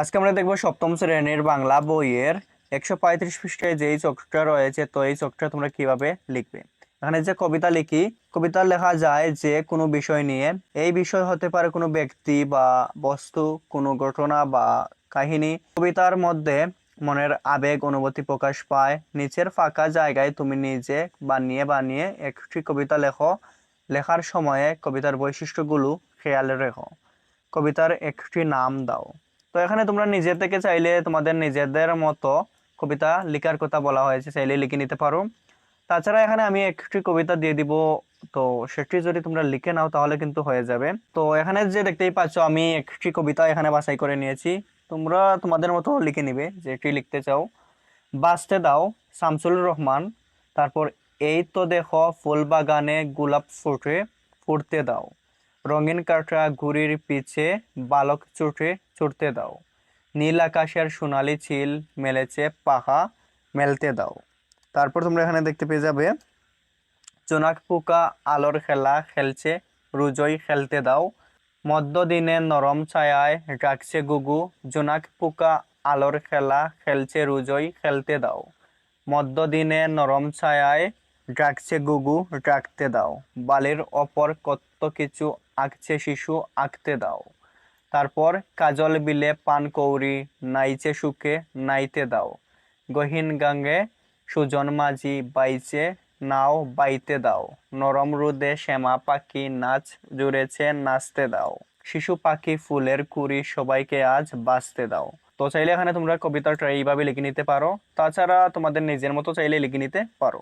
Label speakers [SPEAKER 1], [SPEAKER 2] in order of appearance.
[SPEAKER 1] আজকে আমরা দেখব সপ্তম শ্রেণির বাংলা বইয়ের একশো পঁয়ত্রিশ পৃষ্ঠায় যেই চকটা রয়েছে, তো এই চকটা তোমরা কীভাবে লিখবে? এখানে যে কবিতা লিখি কবিতা লেখা যায় যে কোনো বিষয় নিয়ে। এই বিষয় হতে পারে কোনো ব্যক্তি বা বস্তু, কোনো ঘটনা বা কাহিনী। কবিতার মধ্যে মনের আবেগ, অনুভূতি প্রকাশ পায়। নিচের ফাঁকা জায়গায় তুমি নিজে বানিয়ে বানিয়ে একটি কবিতা লেখো। লেখার সময়ে কবিতার বৈশিষ্ট্যগুলো খেয়াল রেখো। কবিতার একটি নাম দাও। তো এখানে তোমরা নিজে থেকে চাইলে তোমাদের নিজেদের মতো কবিতা লেখার কথা বলা হয়েছে, চাইলে লিখে নিতে পারো। তাছাড়া এখানে আমি একটি কবিতা দিয়ে দিব। তো সেটি যদি তোমরা লিখে নাও তাহলে কিন্তু হয়ে যাবে। তো এখানে যে দেখতেই পাচ্ছ, আমি একটি কবিতা এখানে বাছাই করে নিয়েছি। তোমরা তোমাদের মতো লিখে নিবে, যেটি লিখতে চাও। বাঁচতে দাও, শামসুল রহমান। তারপর, এই তো দেখো ফুল বাগানে গোলাপ ফুটে, ফুটতে দাও। রঙিন কাঁটা ঘুড়ির পিছে বালক চুটে চড়তে দাও। নীল আকাশের সোনালি ছিল মেলেছে পাখা মেলতে দাও। তারপর তোমরা এখানে দেখতে পেয়ে যাবে, জোনাক পোকা আলোর খেলা খেলছে, রুজই খেলতে দাও। মধ্য দিনে নরম ছায়ায় ডাকছে গুগু, জোনাক পোকা আলোর খেলা খেলছে, রুজই খেলতে দাও। মধ্য দিনে নরম ছায়ায় ডাকছে গুগু ডাকতে দাও। বালির অপর কত কিছু আঁকছে শিশু, আঁকতে দাও। তারপর কাজল বিলে পান কৌরি, নাইচে সুখে নাইতে দাও। গহীন গাঙ্গে সুজন মাঝি বাইচে, নাও বাইতে দাও। নরম রোদে শ্যামা পাখি নাচ জুড়েছে, নাচতে দাও। শিশু পাখি ফুলের কুড়ি সবাইকে আজ বাঁচতে দাও। তো চাইলে এখানে তোমরা কবিতাটা এইভাবে লিখে নিতে পারো। তাছাড়া তোমাদের নিজের মতো চাইলে লিখে নিতে পারো।